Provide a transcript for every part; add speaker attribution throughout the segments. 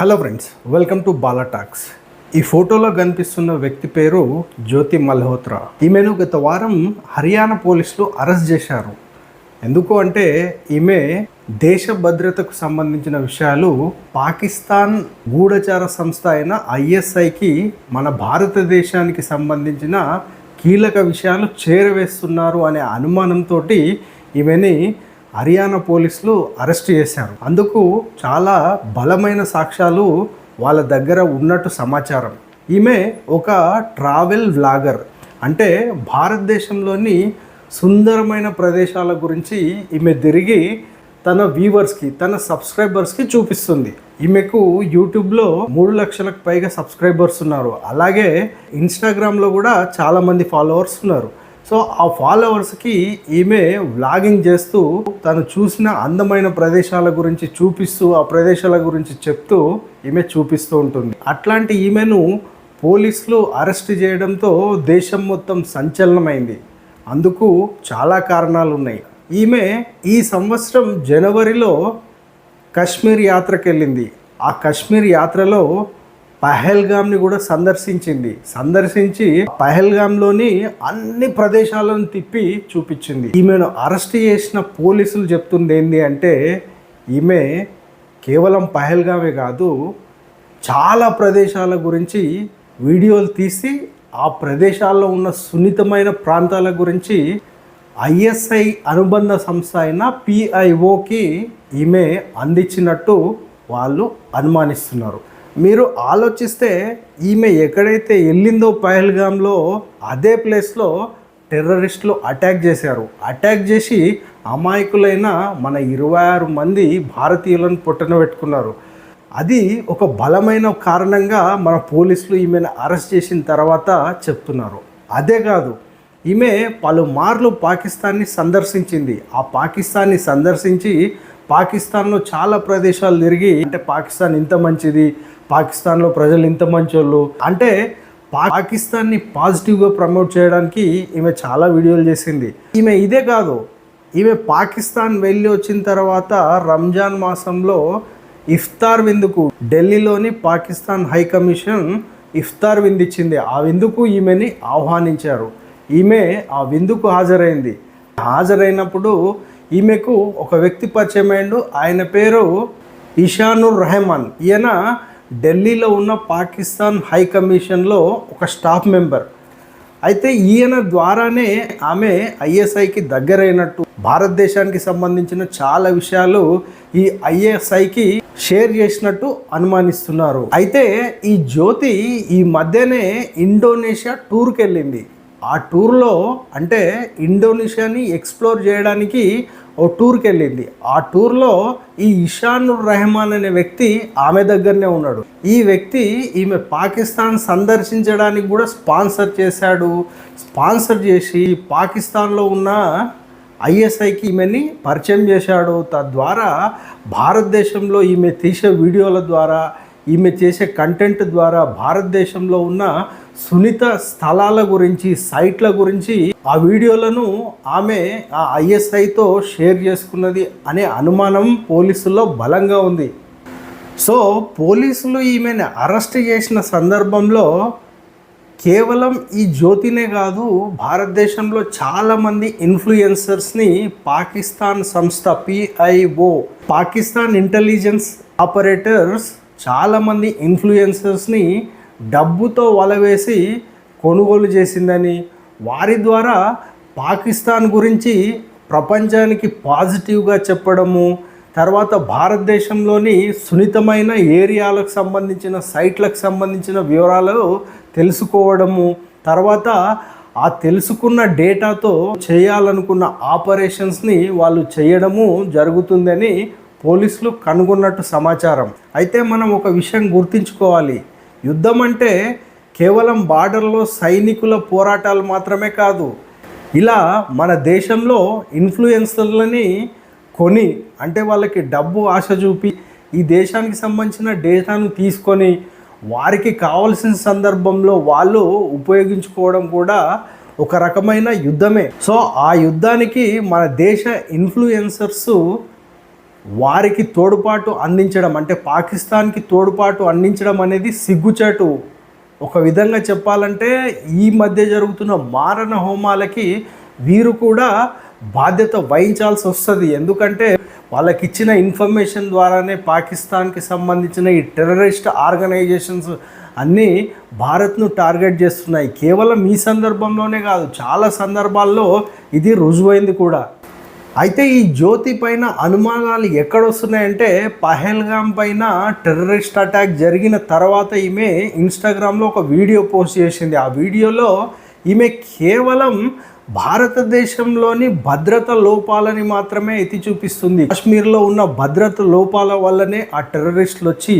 Speaker 1: Hello friends welcome to Bala talks ఈ ఫోటోలో కనిపిస్తున్న వ్యక్తి పేరు జ్యోతి మల్హోత్రా. ఈమెను గత వారం హర్యానా పోలీసులు అరెస్ట్ చేశారు. ఎందుకు అంటే ఈమె దేశ భద్రతకు సంబంధించిన విషయాలు పాకిస్తాన్ గూఢచార సంస్థ అయిన ఐఎస్ఐకి మన భారతదేశానికి సంబంధించిన కీలక విషయాలు చేరవేస్తున్నారు అనే అనుమానంతో ఈమెని హర్యానా పోలీసులు అరెస్ట్ చేశారు. అందుకు చాలా బలమైన సాక్ష్యాలు వాళ్ళ దగ్గర ఉన్నట్టు సమాచారం. ఈమె ఒక ట్రావెల్ వ్లాగర్. అంటే భారతదేశంలోని సుందరమైన ప్రదేశాల గురించి ఈమె తిరిగి తన వ్యూవర్స్కి తన సబ్స్క్రైబర్స్కి చూపిస్తుంది. ఈమెకు యూట్యూబ్లో మూడు లక్షలకు పైగా సబ్స్క్రైబర్స్ ఉన్నారు. అలాగే ఇన్స్టాగ్రామ్లో కూడా చాలామంది ఫాలోవర్స్ ఉన్నారు. సో ఆ ఫాలోవర్స్కి ఈమె వ్లాగింగ్ చేస్తూ తను చూసిన అందమైన ప్రదేశాల గురించి చూపిస్తూ ఆ ప్రదేశాల గురించి చెప్తూ ఈమె చూపిస్తూ ఉంటుంది. అట్లాంటి ఈమెను పోలీసులు అరెస్ట్ చేయడంతో దేశం మొత్తం సంచలనమైంది. అందుకు చాలా కారణాలు ఉన్నాయి. ఈమె ఈ సంవత్సరం జనవరిలో కశ్మీర్ యాత్రకు వెళ్ళింది ఆ కశ్మీర్ యాత్రలో పహల్గామ్ని కూడా సందర్శించింది. సందర్శించి పహల్గామ్లోని అన్ని ప్రదేశాలను తిప్పి చూపించింది. ఈమెను అరెస్ట్ చేసిన పోలీసులు చెప్తుంది ఏంటి అంటే ఈమె కేవలం పహల్గామే కాదు చాలా ప్రదేశాల గురించి వీడియోలు తీసి ఆ ప్రదేశాల్లో ఉన్న సున్నితమైన ప్రాంతాల గురించి ఐఎస్ఐ అనుబంధ సంస్థ అయిన పిఐఓకి ఈమె అందించినట్టు వాళ్ళు అనుమానిస్తున్నారు. మీరు ఆలోచిస్తే ఈమె ఎక్కడైతే వెళ్ళిందో పహల్గామ్లో అదే ప్లేస్లో టెర్రరిస్టులు అటాక్ చేశారు. అటాక్ చేసి అమాయకులైన మన ఇరవై ఆరు మంది భారతీయులను పుట్టన పెట్టుకున్నారు. అది ఒక బలమైన కారణంగా మన పోలీసులు ఈమెను అరెస్ట్ చేసిన తర్వాత చెప్తున్నారు. అదే కాదు ఈమె పలుమార్లు పాకిస్తాన్ని సందర్శించింది. ఆ పాకిస్తాన్ని సందర్శించి పాకిస్తాన్లో చాలా ప్రదేశాలు తిరిగి అంటే పాకిస్తాన్ ఇంత మంచిది పాకిస్తాన్లో ప్రజలు ఇంత మంచోళ్ళు? అంటే పాకిస్తాన్ని పాజిటివ్గా ప్రమోట్ చేయడానికి ఈమె చాలా వీడియోలు చేసింది. ఈమె ఇదే కాదు. ఈమె పాకిస్తాన్ వెళ్ళి వచ్చిన తర్వాత రంజాన్ మాసంలో ఇఫ్తార్ విందుకు ఢిల్లీలోని పాకిస్తాన్ హై కమిషన్ ఇఫ్తార్ విందిచ్చింది. ఆ విందుకు ఈమెని ఆహ్వానించారు. ఈమె ఆ విందుకు హాజరైంది. హాజరైనప్పుడు ఈమెకు ఒక వ్యక్తి పరిచయం ఆయన పేరు ఇషానుర్ రెహమాన్. ఈయన ఢిల్లీలో ఉన్న పాకిస్తాన్ హై కమిషన్లో ఒక స్టాఫ్ మెంబర్. అయితే ఈయన ద్వారానే ఆమె ఐఎస్ఐకి దగ్గరైనట్టు భారతదేశానికి సంబంధించిన చాలా విషయాలు ఈ ఐఎస్ఐకి షేర్ చేసినట్టు అనుమానిస్తున్నారు. అయితే ఈ జ్యోతి ఈ మధ్యనే ఇండోనేషియా టూర్కి వెళ్ళింది ఆ టూర్లో అంటే ఇండోనేషియాని ఎక్స్ప్లోర్ చేయడానికి ఓ టూర్కి వెళ్ళింది ఆ టూర్లో ఈ ఇషానుర్ రెహమాన్ అనే వ్యక్తి ఆమె దగ్గరనే ఉన్నాడు. ఈ వ్యక్తి ఈమె పాకిస్తాన్ సందర్శించడానికి కూడా స్పాన్సర్ చేశాడు. స్పాన్సర్ చేసి పాకిస్తాన్లో ఉన్న ఐఎస్ఐకి ఈమెని పరిచయం చేశాడు. తద్వారా భారతదేశంలో ఈమె తీసే వీడియోల ద్వారా ఈమె చేసే కంటెంట్ ద్వారా భారతదేశంలో ఉన్న సునీత స్థలాల గురించి సైట్ల గురించి ఆ వీడియోలను ఆమె ఆ ఐఎస్ఐతో షేర్ చేసుకున్నది అనే అనుమానం పోలీసుల్లో బలంగా ఉంది. సో పోలీసులు ఈమెను అరెస్ట్ చేసిన సందర్భంలో కేవలం ఈ జ్యోతినే కాదు భారతదేశంలో చాలామంది ఇన్ఫ్లుయెన్సర్స్ని పాకిస్తాన్ సంస్థ పిఐఓ పాకిస్తాన్ ఇంటెలిజెన్స్ ఆపరేటర్స్ చాలామంది ఇన్ఫ్లుయెన్సర్స్ని డబ్బుతో వలవేసి కొనుగోలు చేసిందని వారి ద్వారా పాకిస్తాన్ గురించి ప్రపంచానికి పాజిటివ్గా చెప్పడము తర్వాత భారతదేశంలోని సున్నితమైన ఏరియాలకు సంబంధించిన సైట్లకు సంబంధించిన వివరాలు తెలుసుకోవడము తర్వాత ఆ తెలుసుకున్న డేటాతో చేయాలనుకున్న ఆపరేషన్స్ని వాళ్ళు చేయడము జరుగుతుందని పోలీసులు కనుగొన్నట్టు సమాచారం. అయితే మనం ఒక విషయం గుర్తుంచుకోవాలి. యుద్ధం అంటే కేవలం బార్డర్లో సైనికుల పోరాటాలు మాత్రమే కాదు. ఇలా మన దేశంలో ఇన్ఫ్లుయెన్సర్లని కొని అంటే వాళ్ళకి డబ్బు ఆశ చూపి ఈ దేశానికి సంబంధించిన డేటాను తీసుకొని వారికి కావాల్సిన సందర్భంలో వాళ్ళు ఉపయోగించుకోవడం కూడా ఒక రకమైన యుద్ధమే. సో ఆ యుద్ధానికి మన దేశ ఇన్ఫ్లుయెన్సర్స్ వారికి తోడ్పాటు అందించడం అంటే పాకిస్తాన్కి తోడ్పాటు అందించడం అనేది సిగ్గుచాటు. ఒక విధంగా చెప్పాలంటే ఈ మధ్య జరుగుతున్న మారణ హోమాలకి వీరు కూడా బాధ్యత వహించాల్సి వస్తుంది. ఎందుకంటే వాళ్ళకి ఇచ్చిన ఇన్ఫర్మేషన్ ద్వారానే పాకిస్తాన్కి సంబంధించిన ఈ టెర్రరిస్ట్ ఆర్గనైజేషన్స్ అన్నీ భారత్ను టార్గెట్ చేస్తున్నాయి. కేవలం ఈ సందర్భంలోనే కాదు చాలా సందర్భాల్లో ఇది రుజువైంది కూడా. అయితే ఈ జ్యోతి పైన అనుమానాలు ఎక్కడొస్తున్నాయంటే పహల్గామ్ పైన టెర్రరిస్ట్ అటాక్ జరిగిన తర్వాత ఈమె ఇన్స్టాగ్రామ్లో ఒక వీడియో పోస్ట్ చేసింది. ఆ వీడియోలో ఈమె కేవలం భారతదేశంలోని భద్రత లోపాలని మాత్రమే ఎత్తి చూపిస్తుంది. కాశ్మీర్లో ఉన్న భద్రత లోపాల వల్లనే ఆ టెర్రరిస్టులు వచ్చి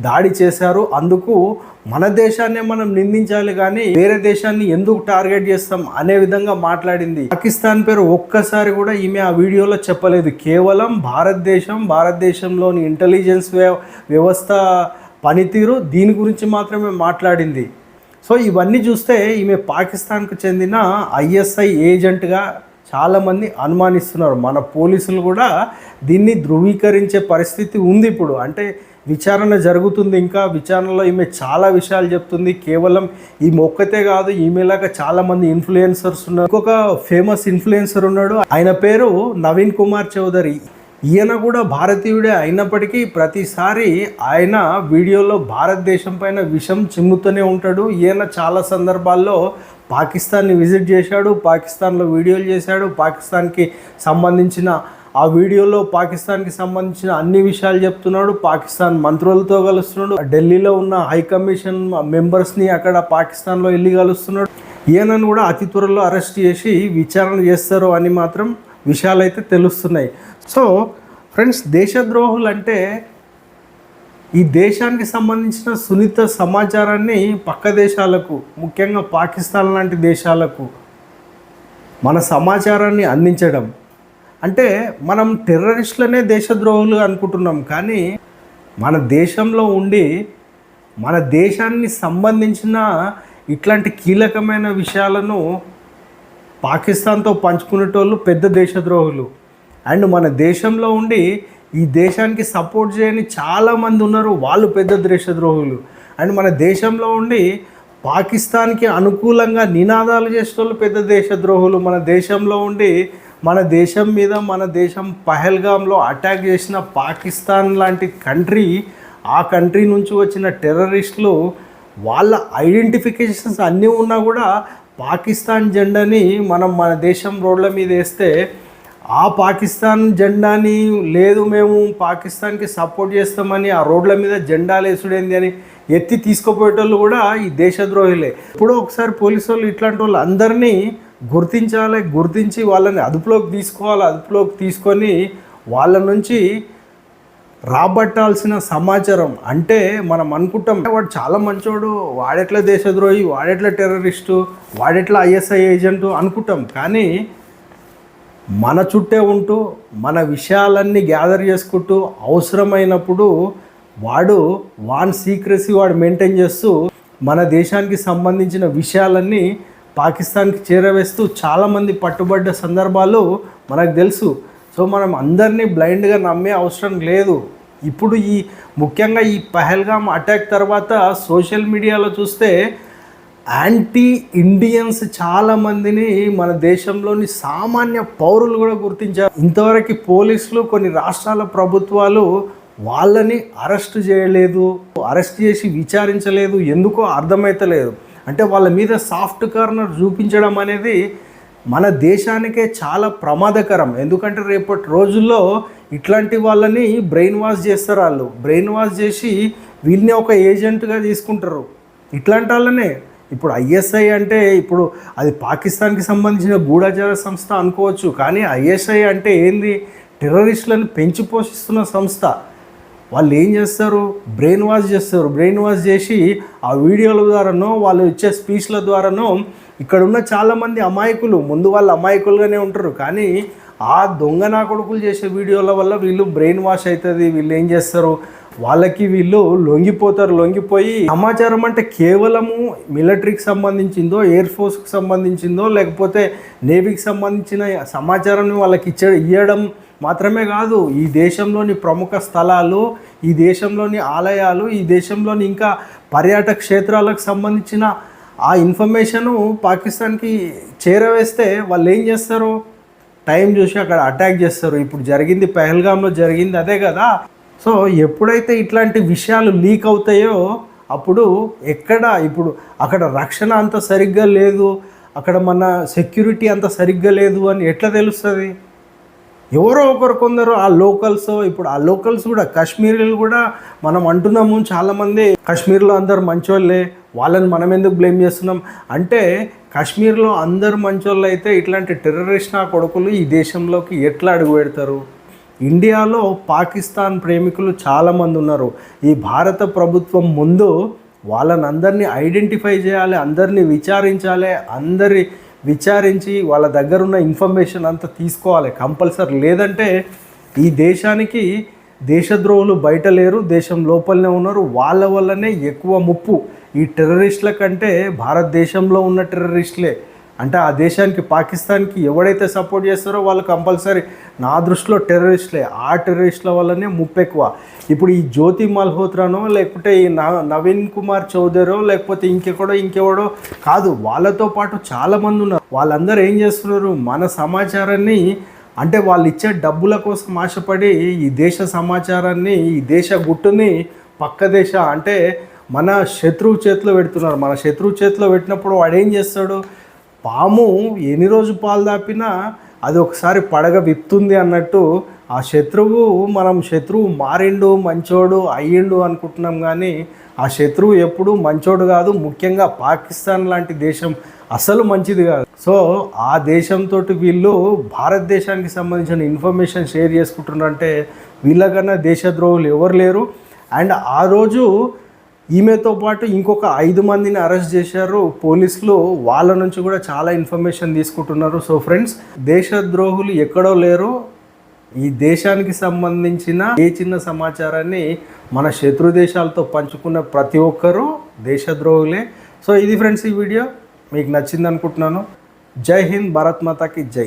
Speaker 1: దాడి చేశారు. అందుకు మన దేశాన్నే మనం నిందించాలి కానీ వేరే దేశాన్ని ఎందుకు టార్గెట్ చేస్తాం అనే విధంగా మాట్లాడింది. పాకిస్తాన్ పేరు ఒక్కసారి కూడా ఈమె ఆ వీడియోలో చెప్పలేదు. కేవలం భారతదేశం భారతదేశంలోని ఇంటెలిజెన్స్ వ్యవస్థ పనితీరు దీని గురించి మాత్రమే మాట్లాడింది. సో ఇవన్నీ చూస్తే ఈమె పాకిస్తాన్కు చెందిన ఐఎస్ఐ ఏజెంట్గా చాలామంది అనుమానిస్తున్నారు. మన పోలీసులు కూడా దీన్ని ధృవీకరించే పరిస్థితి ఉంది ఇప్పుడు. అంటే విచారణ జరుగుతుంది ఇంకా. విచారణలో ఈమె చాలా విషయాలు చెప్తుంది. కేవలం ఈ మొక్కతే కాదు ఈమెలాగా చాలామంది ఇన్ఫ్లుయెన్సర్స్ ఉన్నారు. ఇంకొక ఫేమస్ ఇన్ఫ్లుయెన్సర్ ఉన్నాడు. ఆయన పేరు నవీన్ కుమార్ చౌదరి. ఈయన కూడా భారతీయుడే అయినప్పటికీ ప్రతిసారి ఆయన వీడియోలో భారతదేశం పైన విషం చిమ్ముతూనే ఉంటాడు. ఈయన చాలా సందర్భాల్లో పాకిస్తాన్ని విజిట్ చేశాడు పాకిస్తాన్లో వీడియోలు చేశాడు పాకిస్తాన్కి సంబంధించిన ఆ వీడియోలో పాకిస్తాన్కి సంబంధించిన అన్ని విషయాలు చెప్తున్నాడు పాకిస్తాన్ మంత్రులతో కలుస్తున్నాడు ఢిల్లీలో ఉన్న హై కమిషన్ మెంబర్స్ని అక్కడ పాకిస్తాన్లో వెళ్ళి కలుస్తున్నాడు. ఈయనను కూడా అతి త్వరలో అరెస్ట్ చేసి విచారణ చేస్తారు అని మాత్రం విషయాలు అయితే తెలుస్తున్నాయి. సో ఫ్రెండ్స్ దేశద్రోహులు అంటే ఈ దేశానికి సంబంధించిన సున్నిత సమాచారాన్ని పక్క దేశాలకు ముఖ్యంగా పాకిస్తాన్ లాంటి దేశాలకు మన సమాచారాన్ని అందించడం. అంటే మనం టెర్రరిస్టులనే దేశద్రోహులు అనుకుంటున్నాం కానీ మన దేశంలో ఉండి మన దేశాన్ని సంబంధించిన ఇట్లాంటి కీలకమైన విషయాలను పాకిస్తాన్తో పంచుకునేటోళ్ళు పెద్ద దేశద్రోహులు. అండ్ మన దేశంలో ఉండి ఈ దేశానికి సపోర్ట్ చేయని చాలామంది ఉన్నారు. వాళ్ళు పెద్ద దేశద్రోహులు అండ్ మన దేశంలో ఉండి పాకిస్తాన్కి అనుకూలంగా నినాదాలు చేసేటోళ్ళు పెద్ద దేశద్రోహులు మన దేశంలో ఉండి మన దేశం మీద మన దేశం పహల్గామ్లో అటాక్ చేసిన పాకిస్తాన్ లాంటి కంట్రీ ఆ కంట్రీ నుంచి వచ్చిన టెర్రరిస్టులు వాళ్ళ ఐడెంటిఫికేషన్స్ అన్నీ ఉన్నా కూడా పాకిస్తాన్ జెండాని మనం మన దేశం రోడ్ల మీద వేస్తే ఆ పాకిస్తాన్ జెండాని లేదు మేము పాకిస్తాన్కి సపోర్ట్ చేస్తామని ఆ రోడ్ల మీద జెండాలు వేసుడేంది అని ఎత్తి తీసుకుపోయేటోళ్ళు కూడా ఈ దేశద్రోహులే. ఇప్పుడు ఒకసారి పోలీసు వాళ్ళు ఇట్లాంటి వాళ్ళు అందరినీ గుర్తించాలి గుర్తించి వాళ్ళని అదుపులోకి తీసుకోవాలి అదుపులోకి తీసుకొని వాళ్ళ నుంచి రాబట్టాల్సిన సమాచారం. అంటే మనం అనుకుంటాం వాడు చాలా మంచోడు వాడెట్లా దేశద్రోహి వాడెట్లా టెర్రరిస్టు వాడెట్లా ఐఎస్ఐ ఏజెంటు అనుకుంటాం. కానీ మన చుట్టే ఉంటూ మన విషయాలన్నీ గ్యాదర్ చేసుకుంటూ అవసరమైనప్పుడు వాడు వాన్ సీక్రసీ వాడు మెయింటైన్ చేస్తూ మన దేశానికి సంబంధించిన విషయాలన్నీ పాకిస్తాన్కి చేరవేస్తూ చాలామంది పట్టుబడ్డ సందర్భాలు మనకు తెలుసు. సో మనం అందరినీ బ్లైండ్గా నమ్మే అవసరం లేదు. ఇప్పుడు ఈ ముఖ్యంగా ఈ పహల్గామ్ అటాక్ తర్వాత సోషల్ మీడియాలో చూస్తే యాంటీ ఇండియన్స్ చాలా మందిని మన దేశంలోని సామాన్య పౌరులు కూడా గుర్తించారు. ఇంతవరకు పోలీసులు కొన్ని రాష్ట్రాల ప్రభుత్వాలు వాళ్ళని అరెస్ట్ చేయలేదు అరెస్ట్ చేసి విచారించలేదు ఎందుకో అర్థమైతలేదు. అంటే వాళ్ళ మీద సాఫ్ట్ కార్నర్ చూపించడం అనేది మన దేశానికే చాలా ప్రమాదకరం. ఎందుకంటే రేపటి రోజుల్లో ఇట్లాంటి వాళ్ళని బ్రెయిన్ వాష్ చేస్తారు వాళ్ళు. బ్రెయిన్ వాష్ చేసి వీళ్ళని ఒక ఏజెంట్గా తీసుకుంటారు. ఇట్లాంటి వాళ్ళనే ఇప్పుడు ఐఎస్ఐ అంటే ఇప్పుడు అది పాకిస్తాన్కి సంబంధించిన గూఢచార సంస్థ అనుకోవచ్చు కానీ ఐఎస్ఐ అంటే ఏంది? టెర్రరిస్టులను పెంచి పోషిస్తున్న సంస్థ. వాళ్ళు ఏం చేస్తారు? బ్రెయిన్ వాష్ చేస్తారు. బ్రెయిన్ వాష్ చేసి ఆ వీడియోల ద్వారానో వాళ్ళు ఇచ్చే స్పీచ్ల ద్వారానో ఇక్కడ ఉన్న చాలామంది అమాయకులు ముందు వాళ్ళు అమాయకులుగానే ఉంటారు కానీ ఆ దొంగ నా కొడుకులు చేసే వీడియోల వల్ల వీళ్ళు బ్రెయిన్ వాష్ అవుతుంది వీళ్ళు ఏం చేస్తారు? వాళ్ళకి వీళ్ళు లొంగిపోతారు లొంగిపోయి సమాచారం అంటే కేవలము మిలిటరీకి సంబంధించిందో ఎయిర్ ఫోర్స్కి సంబంధించిందో లేకపోతే నేవీకి సంబంధించిన సమాచారాన్ని వాళ్ళకి ఇచ్చే ఇవ్వడం మాత్రమే కాదు. ఈ దేశంలోని ప్రముఖ స్థలాలు ఈ దేశంలోని ఆలయాలు ఈ దేశంలోని ఇంకా పర్యాటక క్షేత్రాలకు సంబంధించిన ఆ ఇన్ఫర్మేషను పాకిస్తాన్కి చేరవేస్తే వాళ్ళు ఏం చేస్తారు? టైం చూసి అక్కడ అటాక్ చేస్తారు. ఇప్పుడు జరిగింది పెహల్గామ్లో జరిగింది అదే కదా. సో ఎప్పుడైతే ఇట్లాంటి విషయాలు లీక్ అవుతాయో అప్పుడు ఎక్కడ ఇప్పుడు అక్కడ రక్షణ అంత సరిగ్గా లేదు అక్కడ మన సెక్యూరిటీ అంత సరిగ్గా లేదు అని ఎట్లా తెలుస్తుంది? ఎవరో ఒకరు కొందరు ఆ లోకల్స్ ఇప్పుడు ఆ లోకల్స్ కూడా కాశ్మీరీలు కూడా మనం అంటున్నాము చాలామంది కాశ్మీర్లో అందరు మంచోళ్ళే వాళ్ళని మనం ఎందుకు బ్లేమ్ చేస్తున్నాం? అంటే కాశ్మీర్లో అందరు మంచోళ్ళు అయితే ఇట్లాంటి టెర్రరిస్ట్ నా కొడుకులు ఈ దేశంలోకి ఎట్లా అడుగు పెడతారు? ఇండియాలో పాకిస్తాన్ ప్రేమికులు చాలామంది ఉన్నారు. ఈ భారత ప్రభుత్వం ముందు వాళ్ళని అందరినీ ఐడెంటిఫై చేయాలి అందరినీ విచారించాలి అందరి విచారించి వాళ్ళ దగ్గర ఉన్న ఇన్ఫర్మేషన్ అంతా తీసుకోవాలి. కంపల్సరీ. లేదంటే ఈ దేశానికి దేశద్రోహులు బయట లేరు దేశం లోపలనే ఉన్నారు. వాళ్ళ వల్లనే ఎక్కువ ముప్పు. ఈ టెర్రరిస్టుల కంటే భారతదేశంలో ఉన్న టెర్రరిస్టులే. అంటే ఆ దేశానికి పాకిస్తాన్కి ఎవడైతే సపోర్ట్ చేస్తారో వాళ్ళు కంపల్సరీ. నా దృష్టిలో టెర్రరిస్టులే. ఆ టెర్రరిస్టుల వల్లనే ముప్పెక్కువ. ఇప్పుడు ఈ జ్యోతి మల్హోత్రానో లేకపోతే ఈ నవీన్ కుమార్ చౌదరో లేకపోతే ఇంకెక్కడో ఇంకెవడో కాదు వాళ్ళతో పాటు చాలామంది ఉన్నారు. వాళ్ళందరూ ఏం చేస్తున్నారు? మన సమాచారాన్ని అంటే వాళ్ళు ఇచ్చే డబ్బుల కోసం ఆశపడి ఈ దేశ సమాచారాన్ని ఈ దేశ గుట్టుని పక్క దేశ అంటే మన శత్రువు చేతిలో పెడుతున్నారు. మన శత్రువు చేతిలో పెట్టినప్పుడు వాడు ఏం చేస్తాడు? పాము ఎన్ని రోజు పాలు దాపినా అది ఒకసారి పడగ విప్తుంది అన్నట్టు ఆ శత్రువు మనం శత్రువు మారిండు మంచోడు అయ్యిండు అనుకుంటున్నాం కానీ ఆ శత్రువు ఎప్పుడు మంచోడు కాదు ముఖ్యంగా పాకిస్తాన్ లాంటి దేశం అసలు మంచిది కాదు. సో ఆ దేశంతో వీళ్ళు భారతదేశానికి సంబంధించిన ఇన్ఫర్మేషన్ షేర్ చేసుకుంటున్నారంటే వీళ్ళకన్నా దేశద్రోహులు ఎవరు లేరు. అండ్ ఆ రోజు ఈమెతో పాటు ఇంకొక ఐదు మందిని అరెస్ట్ చేశారు. పోలీసులు వాళ్ళ నుంచి కూడా చాలా ఇన్ఫర్మేషన్ తీసుకుంటున్నారు. సో ఫ్రెండ్స్ దేశద్రోహులు ఎక్కడో లేరు. ఈ దేశానికి సంబంధించిన ఏ చిన్న సమాచారాన్ని మన శత్రు దేశాలతో పంచుకున్న ప్రతి ఒక్కరూ దేశద్రోహులే. సో ఇది ఫ్రెండ్స్ ఈ వీడియో. మీకు నచ్చింది అనుకుంటున్నాను జై హింద్ భారత్ మాతాకి జై.